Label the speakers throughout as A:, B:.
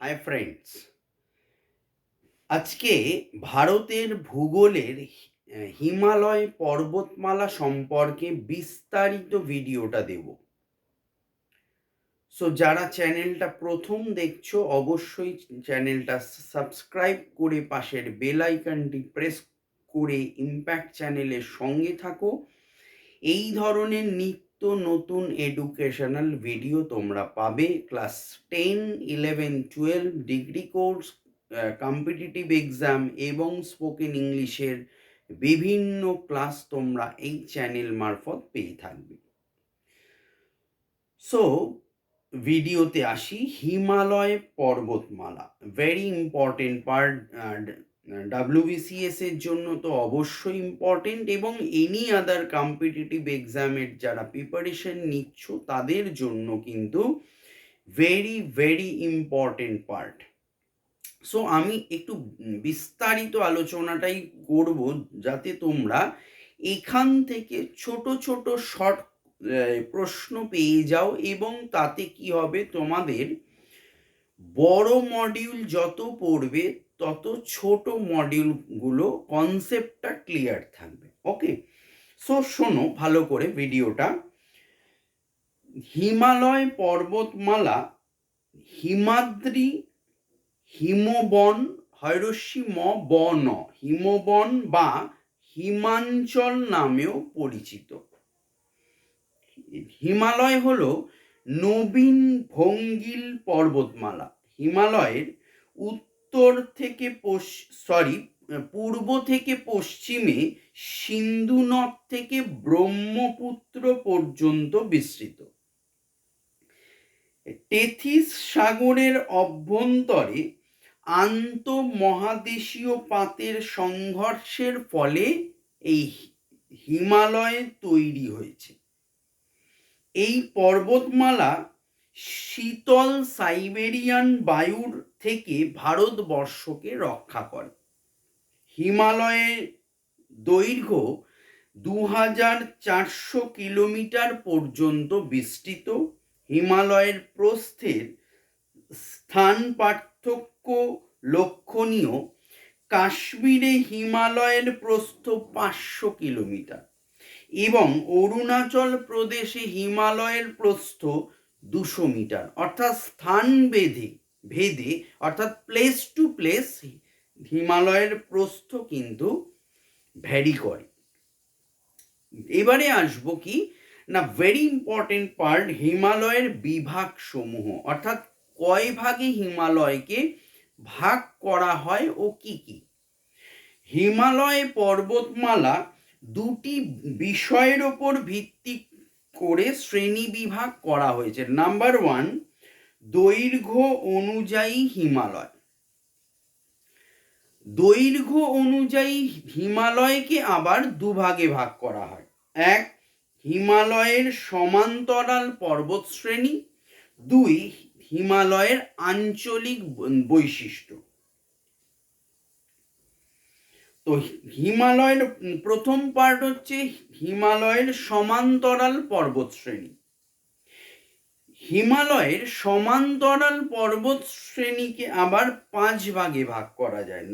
A: Hi friends আজকে ভারতের ভূগোলের হিমালয় পর্বতমালা সম্পর্কে বিস্তারিত ভিডিওটা দেব। সো যারা চ্যানেলটা প্রথম দেখছ, অবশ্যই চ্যানেলটা সাবস্ক্রাইব করে পাশের বেল আইকনটি প্রেস করে ইম্প্যাক্ট চ্যানেলের সঙ্গে থাকো। এই ধরনের নিত্য নতুন এডুকেশনাল ভিডিও তোমরা পাবে। Class ten eleven twelve degree course competitive exam এবং স্পোকেন ইংলিশের বিভিন্ন ক্লাস তোমরা এই চ্যানেল মারফত পেয়ে থাকবে। সো ভিডিওতে আসি। হিমালয় পর্বতমালা ভেরি ইম্পর্টেন্ট পার্ট ডাব্লিউবিসিএস এর জন্য তো অবশ্যই ইম্পর্টেন্ট এবং এনি আদার কম্পিটিটিভ এক্সামের যারা প্রিপারেশন নিচ্ছ, তাদের জন্য কিন্তু very very important part so আমি একটু বিস্তারিত আলোচনাটাই করব যাতে তোমরা এখান থেকে ছোট ছোট শর্ট প্রশ্ন পেয়ে যাও এবং তাতে কি হবে তোমাদের বড় মডিউল যত পড়বে তত ছোট মডিউলগুলো কনসেপ্টটা ক্লিয়ার থাকবে। ওকে সো শোনো, ভালো করে ভিডিওটা হিমালয় পর্বতমালা, হিমাদ্রি, হিমবন হৈরস্যি ম বন, হিমবন বা হিমাঞ্চল নামেও পরিচিত। হিমালয় হলো নবীন ভঙ্গিল পর্বতমালা। হিমালয়ের উত্তর থেকে সরি পূর্ব থেকে পশ্চিমে সিন্ধু নদ থেকে ব্রহ্মপুত্র পর্যন্ত বিস্তৃত। টেথিস সাগরের অভ্যন্তরে আন্তঃমহাদেশীয় পাতের সংঘর্ষের ফলে এই হিমালয় তৈরি হয়েছে। এই পর্বতমালা শীতল সাইবেরিয়ান বায়ুর থেকে ভারতবর্ষকে রক্ষা করে। হিমালয়ের দৈর্ঘ্য দু হাজার চারশো কিলোমিটার পর্যন্ত বিস্তৃত। হিমালয়ের প্রস্থের স্থান পার্থক্য লক্ষণীয়। কাশ্মীরে হিমালয়ের প্রস্থ পাঁচশো কিলোমিটার এবং অরুণাচল প্রদেশে হিমালয়ের প্রস্থ দুশো মিটার, অর্থাৎ স্থান বেধে ভেদে, অর্থাৎ প্লেস টু প্লেস হিমালয়ের প্রস্থ কিন্তু ভ্যারি করে। এবারে আসব কি? না ভেরি ইম্পর্টেন্ট পার্ট হিমালয়ের বিভাগ সমূহ অর্থাৎ কয় ভাগে হিমালয়কে ভাগ করা হয় ও কি কি? হিমালয় পর্বতমালা দুটি বিষয়ের ওপর ভিত্তি করে শ্রেণি বিভাগ করা হয়েছে। নাম্বার ওয়ান দৈর্ঘ্য অনুযায়ী হিমালয়। দৈর্ঘ্য অনুযায়ী হিমালয়কে আবার দুভাগে ভাগ করা হয়। এক, হিমালয়ের সমান্তরাল পর্বত শ্রেণি দুই, হিমালয়ের আঞ্চলিক বৈশিষ্ট্য। তো হিমালয়ের প্রথম পার্ট হচ্ছে হিমালয়ের সমান্তরাল পর্বত শ্রেণি হিমালয়ের সমান্তরাল পর্বত শ্রেণীকে আবার পাঁচ ভাগে ভাগ করা যায়।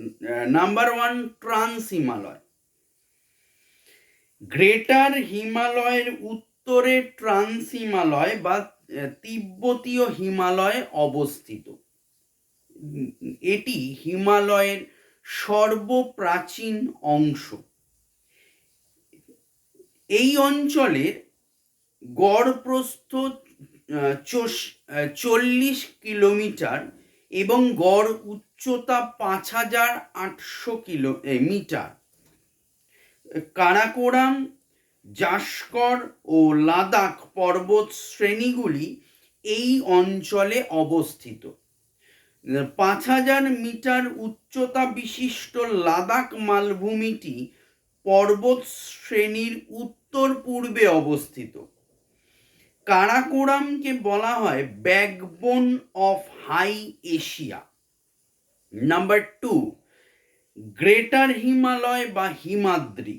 A: Number one trans Himalaya greater হিমালয়ের উত্তরে ট্রান্স হিমালয় বা তিব্বতীয় হিমালয় অবস্থিত। এটি হিমালয়ের সর্বপ্রাচীন অংশ। এই অঞ্চলের গড় প্রস্থ চল্লিশ কিলোমিটার এবং গড় উচ্চতা পাঁচ হাজার আটশো কিলো মিটার। কারাকোরাম, জাস্কর ও লাদাখ পর্বত শ্রেণীগুলি এই অঞ্চলে অবস্থিত। পাঁচ হাজার মিটার উচ্চতা বিশিষ্ট লাদাখ মালভূমিটি পর্বত শ্রেণির উত্তর পূর্বে অবস্থিত। কারাকোরামকে বলা হয় backbone of high Asia. Number two, greater Himalaya বা হিমাদ্রি।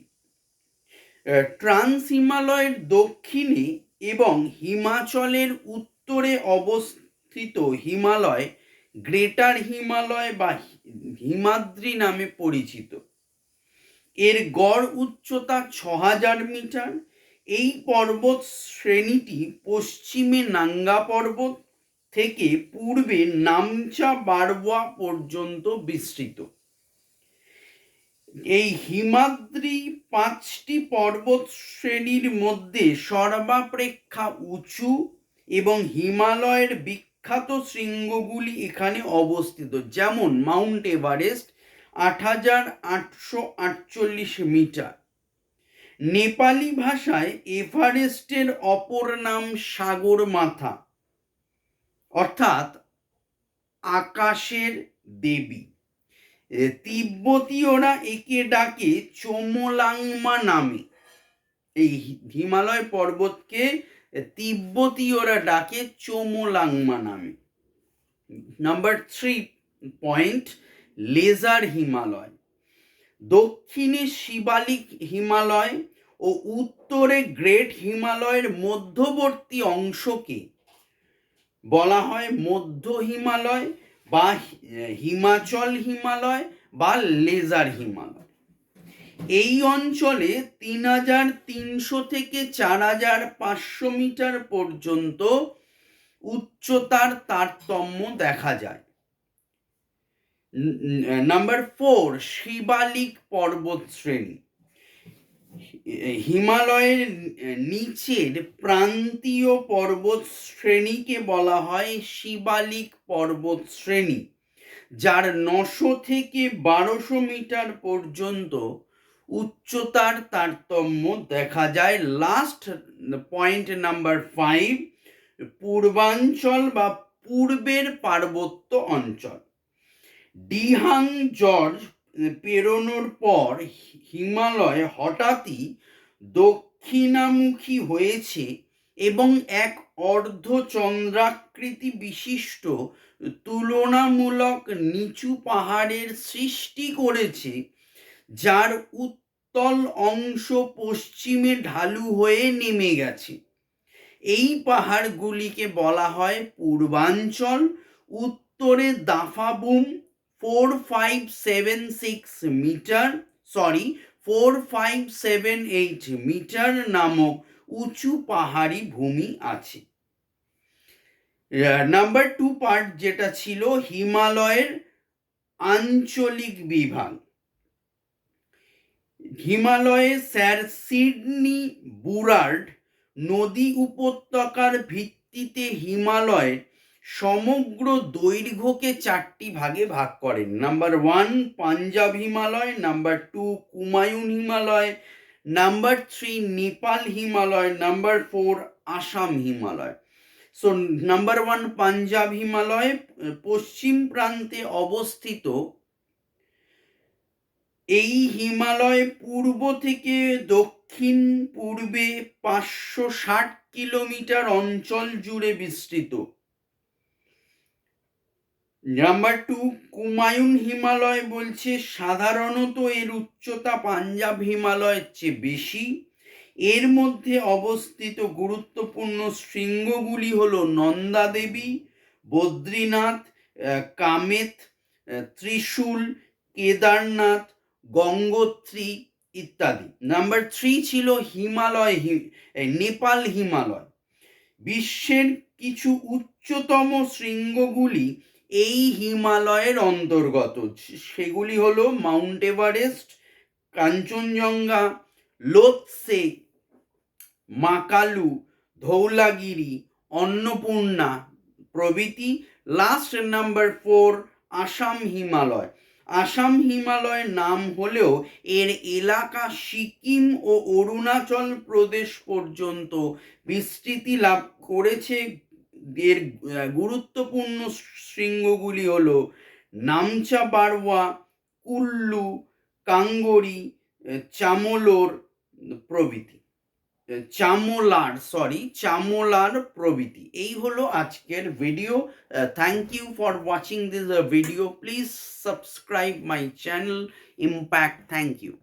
A: ট্রান্স হিমালয়ের দক্ষিণে এবং হিমাচলের উত্তরে অবস্থিত হিমালয় গ্রেটার হিমালয় বা হিমাদ্রি নামে পরিচিত। এর গড় উচ্চতা ছ হাজার মিটার। এই পর্বত শ্রেণীটি পশ্চিমে নাঙ্গা পর্বত থেকে পূর্বে নামচা বারওয়া পর্যন্ত বিস্তৃত। এই হিমাদ্রি পাঁচটি পর্বত শ্রেণির মধ্যে সর্বাপেক্ষা উঁচু এবং হিমালয়ের বিখ্যাত শৃঙ্গগুলি এখানে অবস্থিত, যেমন মাউন্ট এভারেস্ট আট হাজার আটশো আটচল্লিশ মিটার। নেপালি ভাষায় এভারেস্টের অপর নাম সাগর মাথা, অর্থাৎ আকাশের দেবী। তিব্বতীয়রা একে ডাকে চোমলাংমা নামে। এই হিমালয় পর্বতকে তিব্বতীয়রা ডাকে চোমলাংমা নামে। Number three point lesser Himalaya দক্ষিণে শিবালিক হিমালয় ও উত্তরে গ্রেট হিমালয়ের মধ্যবর্তী অংশকে বলা হয় মধ্য হিমালয় বা হিমাচল হিমালয় বা লেজার হিমালয়। এই অঞ্চলে তিন হাজার তিনশো থেকে চার হাজার পাঁচশো মিটার পর্যন্ত উচ্চতার তারতম্য দেখা যায়। নাম্বার ফোর, শিবালিক পর্বত শ্রেণি। হিমালয়ের নিচের প্রান্তীয় পর্বত শ্রেণীকে বলা হয় শিবালিক পর্বত শ্রেণি, যার নশো থেকে বারোশো মিটার পর্যন্ত উচ্চতার তারতম্য দেখা যায়। লাস্ট পয়েন্ট নাম্বার ফাইভ পূর্বাঞ্চল বা পূর্বের পার্বত্য অঞ্চল। ডিহাং জর্জ পেরোনোর পর হিমালয় হঠাৎই দক্ষিণামুখী হয়েছে এবং এক অর্ধচন্দ্রাকৃতি বিশিষ্ট তুলনামূলক নিচু পাহাড়ের সৃষ্টি করেছে। যার উত্তল অংশ পশ্চিমে ঢালু হয়ে নেমে গেছে। এই পাহাড়গুলিকে বলা হয় পূর্বাঞ্চল, উত্তরে Daphabum four five seven six metre sorry four five seven eight metre নামক উঁচু পাহাড়ি ভূমি আছে। নাম্বার টু পার্ট যেটা ছিল হিমালয়ের আঞ্চলিক বিভাগ। হিমালয়ে স্যার সিডনি বুরার্ড নদী উপত্যকার ভিত্তিতে হিমালয়ের সমগ্র দৈর্ঘ্যকে চারটি ভাগে ভাগ করেন। Number one, Punjab Himalaya, number two Kumaon Himalaya, number three, Nepal Himalaya, number four, Assam Himalaya. So, number one, Punjab Himalaya, পশ্চিম প্রান্তে অবস্থিত এই হিমালয় পূর্ব থেকে দক্ষিণ পূর্বে পাঁচশো ষাট কিলোমিটার অঞ্চল জুড়ে বিস্তৃত। নাম্বার টু কুমায়ুন হিমালয় বলছে সাধারণত এর উচ্চতা পাঞ্জাব হিমালয়ের চেয়ে বেশি। এর মধ্যে অবস্থিত গুরুত্বপূর্ণ শৃঙ্গগুলি হলো নন্দা দেবী বদ্রীনাথ কামেত ত্রিশূল, কেদারনাথ গঙ্গোত্রী ইত্যাদি। নাম্বার থ্রি ছিল হিমালয় নেপাল হিমালয়। বিশ্বের কিছু উচ্চতম শৃঙ্গগুলি এই হিমালয়ের অন্তর্গত। সেগুলি হলো মাউন্ট এভারেস্ট, কাঞ্চনজঙ্ঘা, লোৎসে, মাকালু, ধৌলাগিরি, অন্নপূর্ণা প্রভৃতি। Last number four Assam Himalaya. Assam Himalaya নাম হলেও এর এলাকা সিকিম ও অরুণাচল প্রদেশ পর্যন্ত বিস্তৃতি লাভ করেছে। এর গুরুত্বপূর্ণ শৃঙ্গগুলি হলো নামচা বারওয়া, কুল্লু, কাঙ্গরি চামলোর প্রভৃতি। চামোলার সরি চামোলার প্রভৃতি। এই হলো আজকের video thank you for watching this video please subscribe my channel impact thank you